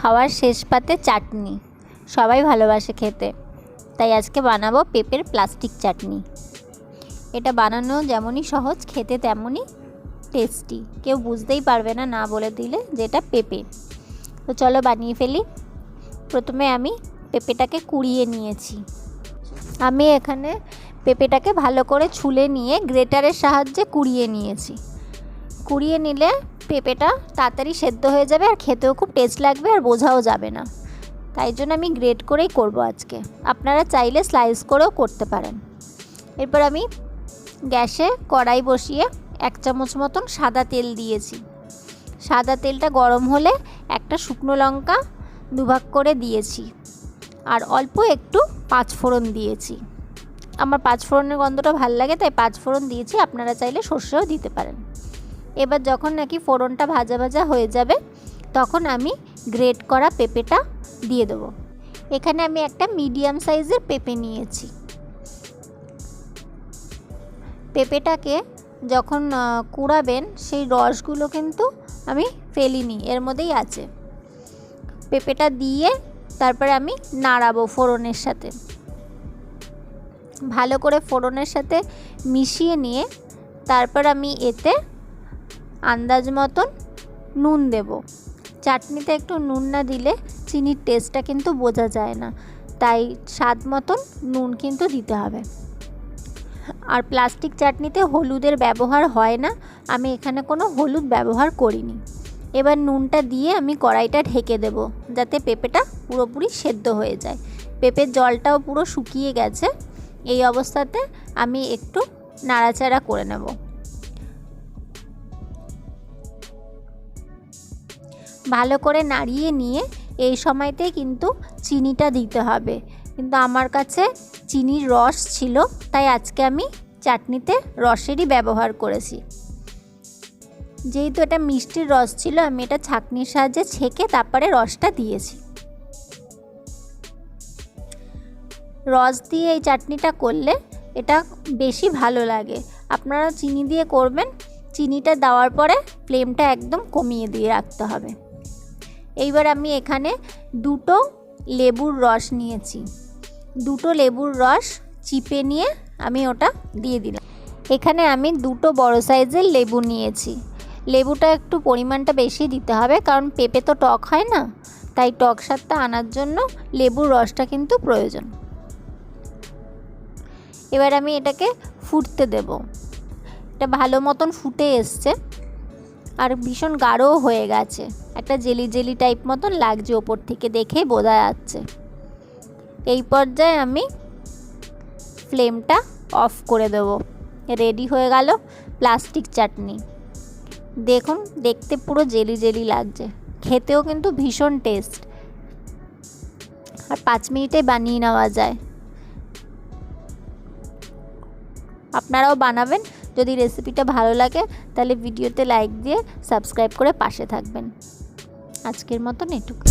খাওয়ার শেষ পাতে চাটনি। সবাই ভালোবাসে খেতে। তাই আজকে বানাবো পেঁপের প্লাস্টিক চাটনি। এটা বানানো যেমনই সহজ, খেতে তেমনই টেস্টি কেউ বুঝতেই পারবে না না বলে দিলে যে এটা পেঁপে। তো চলো বানিয়ে ফেলি। প্রথমে আমি পেঁপেটাকে কুড়িয়ে নিয়েছি। আমি এখানে পেঁপেটাকে ভালো করে ছুলে নিয়ে গ্রেটারের সাহায্যে কুড়িয়ে নিয়েছি। কুড়িয়ে নিলে পেঁপেটা তাড়াতাড়ি সেদ্ধ হয়ে যাবে আর খেতেও খুব টেস্ট লাগবে আর বোঝাও যাবে না। তাই জন্য আমি গ্রেট করেই করব আজকে। আপনারা চাইলে স্লাইস করেও করতে পারেন। এরপর আমি গ্যাসে কড়াই বসিয়ে এক চামচ মতন সাদা তেল দিয়েছি। সাদা তেলটা গরম হলে একটা শুকনো লঙ্কা দুভাগ করে দিয়েছি আর অল্প একটু পাঁচ ফোড়ন দিয়েছি। আমার পাঁচ ফোড়নের গন্ধটা ভালো লাগে, তাই পাঁচ ফোড়ন দিয়েছি। আপনারা চাইলে সর্ষেও দিতে পারেন। এবার যখন নাকি ফোড়নটা ভাজা ভাজা হয়ে যাবে, তখন আমি গ্রেট করা পেঁপেটা দিয়ে দেবো। এখানে আমি একটা মিডিয়াম সাইজের পেঁপে নিয়েছি। পেঁপেটাকে যখন কুড়াবেন, সেই রসগুলো কিন্তু আমি ফেলিনি, এর মধ্যেই আছে। পেঁপেটা দিয়ে তারপরে আমি নাড়াবো ফোড়নের সাথে। ভালো করে ফোড়নের সাথে মিশিয়ে নিয়ে তারপর আমি এতে আন্দাজ মতন নুন দেব। চাটনিতে একটু নুন না দিলে চিনির টেস্টটা কিন্তু বোঝা যায় না। তাই স্বাদ মতন নুন কিন্তু দিতে হবে। আর প্লাস্টিক চাটনিতে হলুদের ব্যবহার হয় না। আমি এখানে কোনো হলুদ ব্যবহার করিনি। এবার নুনটা দিয়ে আমি কড়াইটা ঢেকে দেব, যাতে পেঁপেটা পুরোপুরি সেদ্ধ হয়ে যায়। পেঁপের জলটাও পুরো শুকিয়ে গেছে। এই অবস্থাতে আমি একটু নাড়াচাড়া করে নেব। ভালো করে নাড়িয়ে নিয়ে এই সময়তে কিন্তু চিনিটা দিতে হবে। কিন্তু আমার কাছে চিনির রস ছিল, তাই আজকে আমি চাটনিতে রসেরই ব্যবহার করেছি। যেহেতু এটা মিষ্টির রস ছিল, আমি এটা ছাঁকনির সাহায্যে ছেঁকে তারপরে রসটা দিয়েছি। রস দিয়ে এই চাটনিটা করলে এটা বেশি ভালো লাগে। আপনারা চিনি দিয়ে করবেন, চিনিটা দেওয়ার পরে ফ্লেমটা একদম কমিয়ে দিয়ে রাখতে হবে। এইবার আমি এখানে দুটো লেবুর রস নিয়েছি। দুটো লেবুর রস চিপে নিয়ে আমি ওটা দিয়ে দিলাম। এখানে আমি দুটো বড় সাইজের লেবু নিয়েছি। লেবুটা একটু পরিমাণটা বেশি দিতে হবে কারণ পেঁপে তো টক হয় না, তাই টক স্বাদটা আনার জন্য লেবুর রসটা কিন্তু প্রয়োজন। এবার আমি এটাকে ফুটতে দেব। এটা ভালো মতন ফুটে এসছে। আর ভীষণ গাঢ়ও হয়ে গেছে। একটা জেলি জেলি টাইপ মতন লাগছে ওপর থেকে দেখেই বোঝা যাচ্ছে। এই পর্যায়ে আমি ফ্লেমটা অফ করে দেবো। রেডি হয়ে গেল প্লাস্টিক চাটনি। দেখুন, দেখতে পুরো জেলি জেলি লাগছে। খেতেও কিন্তু ভীষণ টেস্ট আর পাঁচ মিনিটে বানিয়ে নেওয়া যায়। আপনারাও বানাবেন। যদি রেসিপিটা ভালো লাগে, তাহলে ভিডিওতে লাইক দিয়ে সাবস্ক্রাইব করে পাশে থাকবেন। আজকের মতন এটুকু।